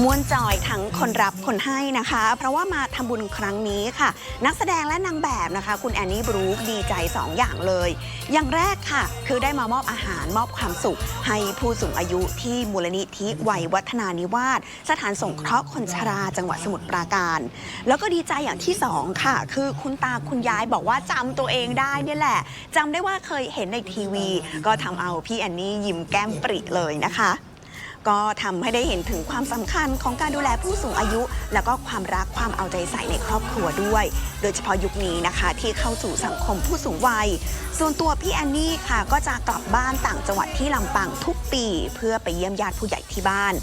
มวนจอยทั้งคนรับคนให้นะคะ เพราะว่ามาทำบุญครั้งนี้ค่ะ นักแสดงและนางแบบนะคะ คุณแอนนี่บรูคดีใจ2ออย่างเลย อย่างแรกค่ะ คือได้มามอบอาหารมอบความสุข ให้ผู้สูงอายุที่มูลนิธิวัยวัฒนานิวาสสถานสงเคราะห์คนชราจังหวัดสมุทรปราการ แล้วก็ดีใจอย่างที่สองค่ะ คือคุณตาคุณยายบอกว่าจำตัวเองได้เนี่ยแหละจำได้ว่าเคยเห็นในทีวี ก็ทำเอาพี่แอนนี่ยิ้มแก้มปริเลยนะคะ ก็ทำให้ได้เห็นถึงความสำคัญของการดูแลผู้สูงอายุ แล้วก็ความรักความเอาใจใส่ในครอบครัวด้วย โดยเฉพาะยุคนี้นะคะ ที่เข้าสู่สังคมผู้สูงวัย ส่วนตัวพี่แอนนี่ค่ะ ก็จะกลับบ้านต่างจังหวัดที่ลำปางทุกปี เพื่อไปเยี่ยมญาติผู้ใหญ่ที่บ้าน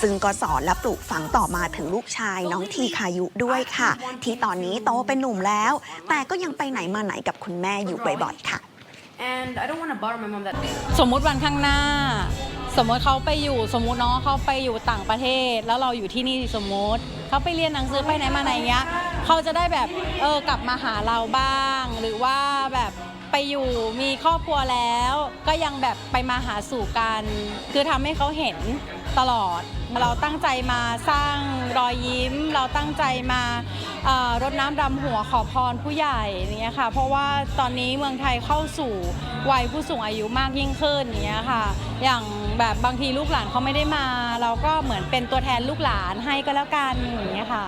ซึ่งก็สอนและปลูกฝังต่อมาถึงลูกชายน้องทีคายุด้วยค่ะ ที่ตอนนี้โตเป็นหนุ่มแล้ว แต่ก็ยังไปไหนมาไหนกับคุณแม่อยู่บ่อยๆค่ะ and I don't want to bother my mom that สมมุติวันข้างหน้า สมมติเขาไปอยู่สมมติเนาะเขาไปอยู่ต่างประเทศ แล้วเราอยู่ที่นี่สมมติเขาไปเรียนหนังสือไปไหนมาไหนเงี้ยเขาจะได้แบบเออกลับมาหาเราบ้าง หรือว่าแบบไปอยู่มีครอบครัวแล้ว ก็ยังแบบไปมาหาสู่กัน คือทำให้เขาเห็นตลอด เราตั้งใจมาสร้างรอยยิ้ม เราตั้งใจมาเอ่อรดน้ำดำหัวขอพรผู้ใหญ่เงี้ยค่ะ เพราะว่าตอนนี้เมืองไทยเข้าสู่วัยผู้สูงอายุมากยิ่งขึ้นเงี้ยค่ะ อย่าง แบบบางทีลูกหลานเขาไม่ได้มา เราก็เหมือนเป็นตัวแทนลูกหลานให้ก็แล้วกันอย่างเงี้ยค่ะ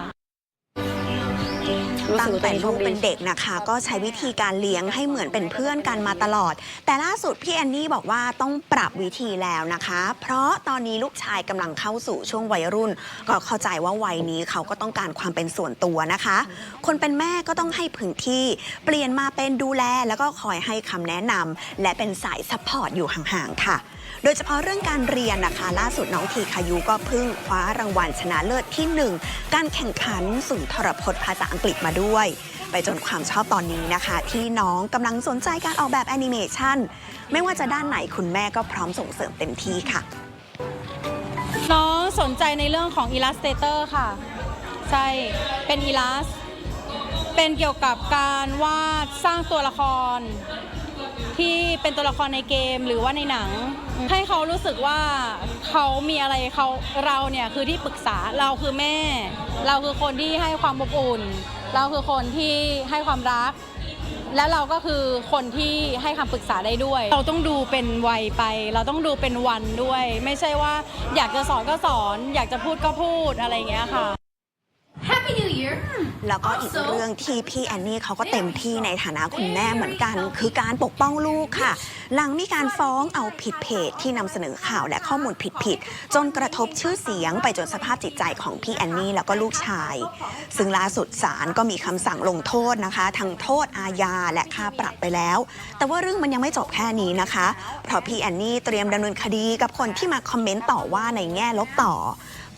ตั้งแต่ลูกเป็นเด็กนะคะ ก็ใช้วิธีการเลี้ยงให้เหมือนเป็นเพื่อนกันมาตลอด แต่ล่าสุดพี่แอนนี่บอกว่าต้องปรับวิธีแล้วนะคะ เพราะตอนนี้ลูกชายกำลังเข้าสู่ช่วงวัยรุ่น ก็เข้าใจว่าวัยนี้เขาก็ต้องการความเป็นส่วนตัวนะคะ คนเป็นแม่ก็ต้องให้พื้นที่ เปลี่ยนมาเป็นดูแลแล้วก็คอยให้คำแนะนำและเป็นสายซัพพอร์ตอยู่ห่างๆค่ะ โดยเฉพาะเรื่องการเรียนนะคะ ล่าสุดน้องทีคายุก็เพิ่งคว้ารางวัลชนะเลิศที่หนึ่งการแข่งขันสุนทรพจน์ภาษาอังกฤษมาด้วย ไปจนความชอบตอนนี้นะคะ ที่น้องกำลังสนใจการออกแบบแอนิเมชันไม่ว่าจะด้านไหนคุณแม่ก็พร้อมส่งเสริมเต็มที่ค่ะ น้องสนใจในเรื่องของ Illustrator ค่ะ ใช่ เป็นอีลัสเป็นเกี่ยวกับการวาดสร้างตัวละคร ที่ เป็นตัวละครในเกมหรือว่าในหนัง ให้เขารู้สึกว่าเขามีอะไรเขาเราเนี่ยคือที่ปรึกษาเราคือแม่ เราคือคนที่ให้ความอบอุ่น เราคือคนที่ให้ความรัก และเราก็คือคนที่ให้คำปรึกษาได้ด้วย เราต้องดูเป็นวัยไป เราต้องดูเป็นวันด้วย ไม่ใช่ว่าอยากจะสอนก็สอน อยากจะพูดก็พูดอะไรอย่างเงี้ยค่ะ แล้วก็อีก Also เรื่องที่พี่แอนนี่เขาก็เต็มที่ในฐานะคุณแม่เหมือนกัน คือการปกป้องลูกค่ะ หลังมีการฟ้องเอาผิดเพจที่นำเสนอข่าวและข้อมูลผิดๆจนกระทบชื่อเสียงไปจนสภาพจิตใจของพี่แอนนี่แล้วก็ลูกชาย ซึ่งล่าสุดศาลก็มีคำสั่งลงโทษนะคะทั้งโทษอาญาและค่าปรับไปแล้ว แต่ว่าเรื่องมันยังไม่จบแค่นี้นะคะ เพราะพี่แอนนี่เตรียมดำเนินคดีกับคนที่มาคอมเมนต์ต่อว่าในแง่ลบต่อ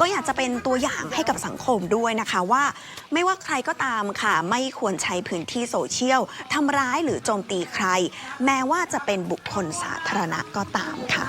ก็อยากจะเป็นตัวอย่างให้กับสังคมด้วยนะคะว่า ไม่ว่าใครก็ตามค่ะ ไม่ควรใช้พื้นที่โซเชียลทำร้ายหรือโจมตีใคร แม้ว่าจะเป็นบุคคลสาธารณะก็ตามค่ะ